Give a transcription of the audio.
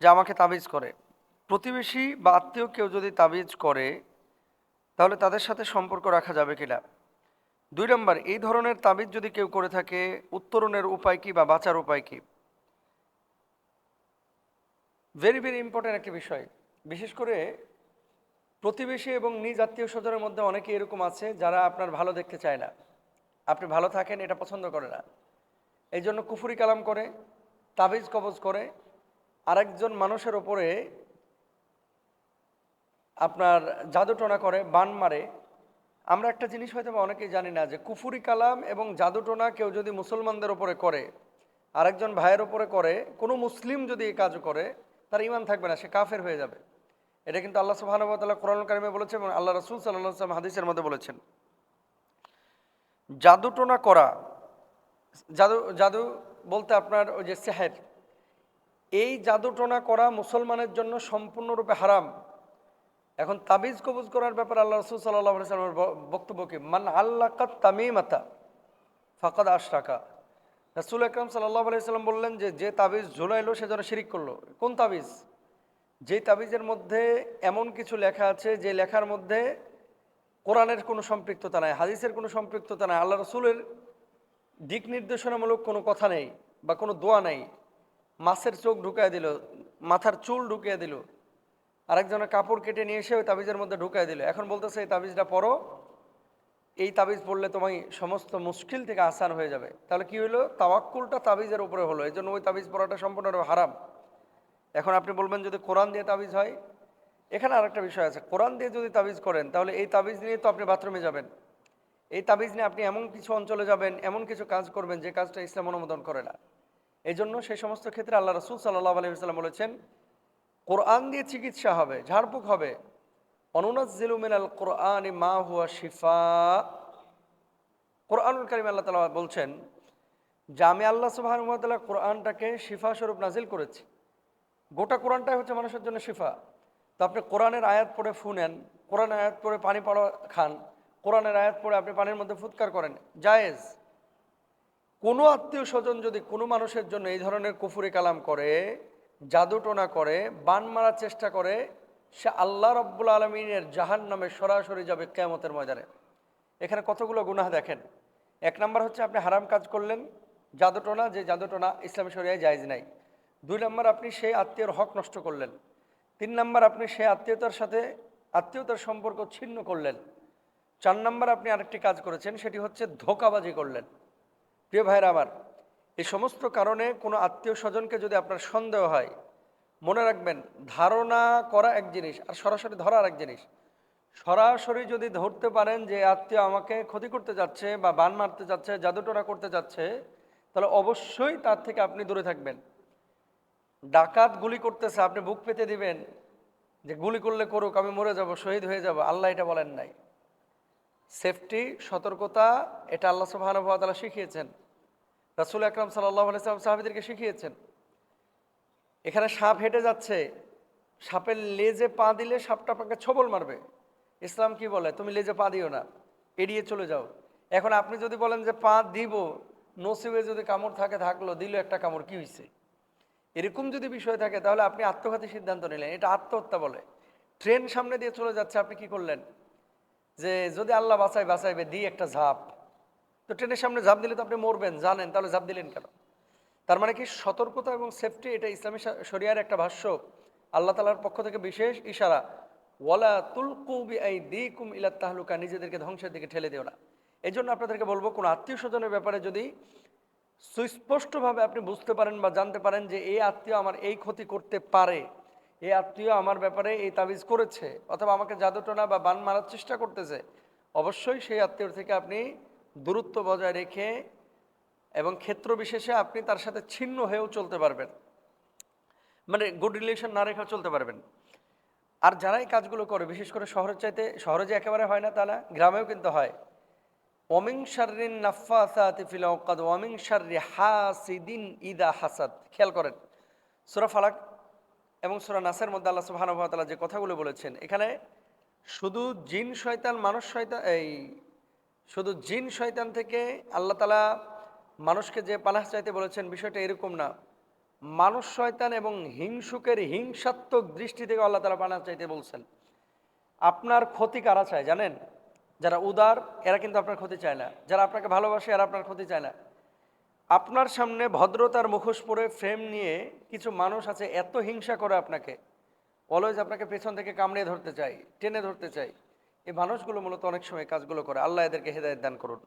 যে আমাকে তাবিজ করে। প্রতিবেশী বা আত্মীয় কেউ যদি তাবিজ করে, তাহলে তাদের সাথে সম্পর্ক রাখা যাবে কিনা? দুই নম্বর, এই ধরনের তাবিজ যদি কেউ করে থাকে, উত্তরণের উপায় কি বা বাঁচার উপায় কি? ভেরি ভেরি ইম্পর্টেন্ট একটি বিষয়। বিশেষ করে প্রতিবেশী এবং নিজ আত্মীয় স্বজনের মধ্যে অনেকে এরকম আছে যারা আপনার ভালো দেখতে চায় না। আপনি ভালো থাকেন, এটা পছন্দ করে না। এই জন্য কুফুরি কালাম করে, তাবিজ কবজ করে আরেকজন মানুষের ওপরে আপনার জাদুটোনা করে, বান মারে। আমরা একটা জিনিস হয়তো অনেকেই জানি না যে কুফুরি কালাম এবং জাদুটোনা কেউ যদি মুসলমানদের ওপরে করে, আরেকজন ভাইয়ের ওপরে করে, কোনো মুসলিম যদি এই কাজ করে, তার ইমান থাকবে না, সে কাফের হয়ে যাবে। এটা কিন্তু আল্লাহ সুবাহানুবতাল্লাহ কোরআন কারিমে বলেছেন এবং আল্লাহ রসুল সাল্লাম হাদিসের মধ্যে বলেছেন। জাদুটোনা করা, জাদু জাদু বলতে আপনার ওই যে সেহের এই জাদুটোনা করা মুসলমানের জন্য সম্পূর্ণরূপে হারাম। এখন তাবিজ কবুজ করার ব্যাপারে আল্লাহ রসুল সাল্লাহ সাল্লামের বক্তব্য কি? মান আল্লাকাত তামিমাতা, ফাকাদ আশরাকা। রসুল আকরম সাল্লাহ আলাইসাল্লাম বললেন যে যে তাবিজ ঝুলাইলো, সে যেন শিরিক করল। কোন তাবিজ? যেই তাবিজের মধ্যে এমন কিছু লেখা আছে, যে লেখার মধ্যে কোরআনের কোনো সম্পৃক্ততা নাই, হাদিসের কোনো সম্পৃক্ততা নাই, আল্লাহ রসুলের দিক নির্দেশনামূলক কোনো কথা নেই বা কোনো দোয়া নেই। মাছের চোখ ঢুকায় দিল, মাথার চুল ঢুকিয়ে দিল। আরেকজনের কাপড় কেটে নিয়ে এসে ওই তাবিজের মধ্যে ঢুকায় দিল। এখন বলতেছে, এই তাবিজটা পড়ো, এই তাবিজ পড়লে তোমায় সমস্ত মুশকিল থেকে আসান হয়ে যাবে। তাহলে কি হলো তাওয়াক্কুলটা তাবিজের উপরে হলো। এই জন্য ওই তাবিজ পড়াটা সম্পূর্ণভাবে হারাম। এখন আপনি বলবেন, যদি কোরআন দিয়ে তাবিজ হয়? এখানে আরেকটা বিষয় আছে। কোরআন দিয়ে যদি তাবিজ করেন, তাহলে এই তাবিজ নিয়ে তো আপনি বাথরুমে যাবেন। এই তাবিজ নিয়ে আপনি এমন কিছু অঞ্চলে যাবেন, এমন কিছু কাজ করবেন যে কাজটা ইসলাম অনুমোদন করে না। এই জন্য সেই সমস্ত ক্ষেত্রে আল্লাহ রসুল সাল্লাহ আলহিহাল্লাম বলেছেন, কোরআন দিয়ে চিকিৎসা হবে, ঝাড়ফুঁক হবে। অনুনাজিলু মিনাল কোরআন মা হুয়া শিফা। কোরআনুল কারিম আল্লাহ তালা বলছেন, যে আমি আল্লাহ সুবাহানুমতাল্লাহ কোরআনটাকে শিফা স্বরূপ নাজিল করেছি। গোটা কোরআনটাই হচ্ছে মানুষের জন্য শিফা। তো আপনি কোরআনের আয়াত পড়ে ফু নেন, কোরআনের আয়াত পড়ে পানি পড়া খান, কোরআনের আয়াত পড়ে আপনি পানির মধ্যে ফুৎকার করেন। জায়েজ। কোনো আত্মীয় স্বজন যদি কোনো মানুষের জন্য এই ধরনের কুফুরি কালাম করে, জাদুটোনা করে, বান মারার চেষ্টা করে, সে আল্লাহ রব্বুল আলমিনের জাহান নামে সরাসরি যাবে কেয়ামতের ময়দানে। এখানে কতগুলো গুনাহ দেখেন? এক নম্বর হচ্ছে আপনি হারাম কাজ করলেন, জাদুটোনা, যে জাদুটোনা ইসলামী শরিয়ায় জায়জ নাই। দুই নম্বর, আপনি সেই আত্মীয়র হক নষ্ট করলেন। তিন নম্বর, আপনি সেই আত্মীয়তার সাথে আত্মীয়তার সম্পর্ক ছিন্ন করলেন। চার নম্বর, আপনি আরেকটি কাজ করেছেন, সেটি হচ্ছে ধোকাবাজি করলেন। প্রিয় ভাইরা আমার এই সমস্ত কারণে কোনো আত্মীয় স্বজনকে যদি আপনার সন্দেহ হয়, মনে রাখবেন, ধারণা করা এক জিনিস, আর সরাসরি ধরা এক জিনিস। সরাসরি যদি ধরতে পারেন যে আত্মীয় আমাকে ক্ষতি করতে যাচ্ছে বা বান মারতে যাচ্ছে, জাদুটোনা করতে যাচ্ছে, তাহলে অবশ্যই তার থেকে আপনি দূরে থাকবেন। ডাকাত গুলি করতেছে, আপনি বুক পেতে দিবেন, যে গুলি করলে করুক, আমি মরে যাব, শহীদ হয়ে যাব, আল্লাহ এটা বলেন নাই। সেফটি, সতর্কতা, এটা আল্লাহ সুবাহানুভাতালা শিখিয়েছেন। রাসুল আকরাম সাল্লাহ আলাইসালাম সাহাবিদেরকে শিখিয়েছেন। এখানে সাপ হেঁটে যাচ্ছে, সাপের লেজে পা দিলে সাপটা আপনাকে ছবল মারবে। ইসলাম কি বলে? তুমি লেজে পা দিও না, এড়িয়ে চলে যাও। এখন আপনি যদি বলেন যে পা দিব, নসিবে যদি কামড় থাকে, থাকল, দিল একটা কামড়, কি হয়েছে এরকম যদি বিষয় থাকে, তাহলে আপনি আত্মঘাতী সিদ্ধান্ত নিলেন। এটা আত্মহত্যা বলে। ট্রেন সামনে দিয়ে চলে যাচ্ছে, আপনি কি করলেন? যে যদি আল্লাহ বাঁচাই বাঁচাইবে, দিই একটা ঝাঁপ। তো ট্রেনের সামনে ঝাঁপ দিলে তো আপনি মরবেন, জানেন, তাহলে ঝাঁপ দিলেন কেন? তার মানে কি সতর্কতা এবং সেফটি এটা ইসলামী শরিয়ার একটা ভাষ্য। আল্লাহ তালার পক্ষ থেকে বিশেষ ইশারা, ওয়ালা তুলকুবি আই দি কুম ইলা তাহলুকা নিজেদেরকে ধ্বংসের দিকে ঠেলে দিও না। এই জন্য আপনাদেরকে বলব, কোনো আত্মীয় স্বজনের ব্যাপারে যদি সুস্পষ্টভাবে আপনি বুঝতে পারেন বা জানতে পারেন যে এই আত্মীয় আমার এই ক্ষতি করতে পারে এই আত্মীয় আমার ব্যাপারে এই তাবিজ করেছে অথবা আমাকে জাদুটনা বা বান মারার চেষ্টা করতেছে, অবশ্যই সেই আত্মীয়র থেকে আপনি দূরত্ব বজায় রেখে এবং ক্ষেত্র বিশেষে আপনি তার সাথে ছিন্ন হয়েও চলতে পারবেন। মানে গুড রিলেশন না রেখেও চলতে পারবেন। আর যারা এই কাজগুলো করে, বিশেষ করে শহরের চাইতে, শহরে যে একেবারে হয় না তা না, গ্রামেও কিন্তু হয়। ওমিং শারিন নাফাসাতি ফিল ওকাদ ওমিং শারি হাসিদিন ইদা হাসাদ। খেয়াল করেন, সুরা ফালাক এবং সুরা নাসের মধ্যে আল্লাহ তাআলা যে কথাগুলো বলেছেন, এখানে শুধু জিন শয়তান, মানুষ শয়তান, এই শুধু জিন শয়তান থেকে আল্লাহ তালা মানুষকে যে পানাহ চাইতে বলেছেন, বিষয়টা এরকম না। মানুষ শয়তান এবং হিংসুকের হিংসাত্মক দৃষ্টি থেকে আল্লাহ তালা পানা চাইতে বলছেন। আপনার ক্ষতি কারা চায় জানেন? যারা উদার, এরা কিন্তু আপনার ক্ষতি চায় না। যারা আপনাকে ভালোবাসে, এরা আপনার ক্ষতি চায় না। আপনার সামনে ভদ্রতার মুখোশ পরে ফ্রেম নিয়ে কিছু মানুষ আছে, এত হিংসা করে আপনাকে। অলওয়েজ আপনাকে পেছন থেকে কামড়ে ধরতে চাই টেনে ধরতে চাই এই মানুষগুলো মূলত অনেক সময় কাজগুলো করে। আল্লাহ এদেরকে হেদায়ত দান করুন।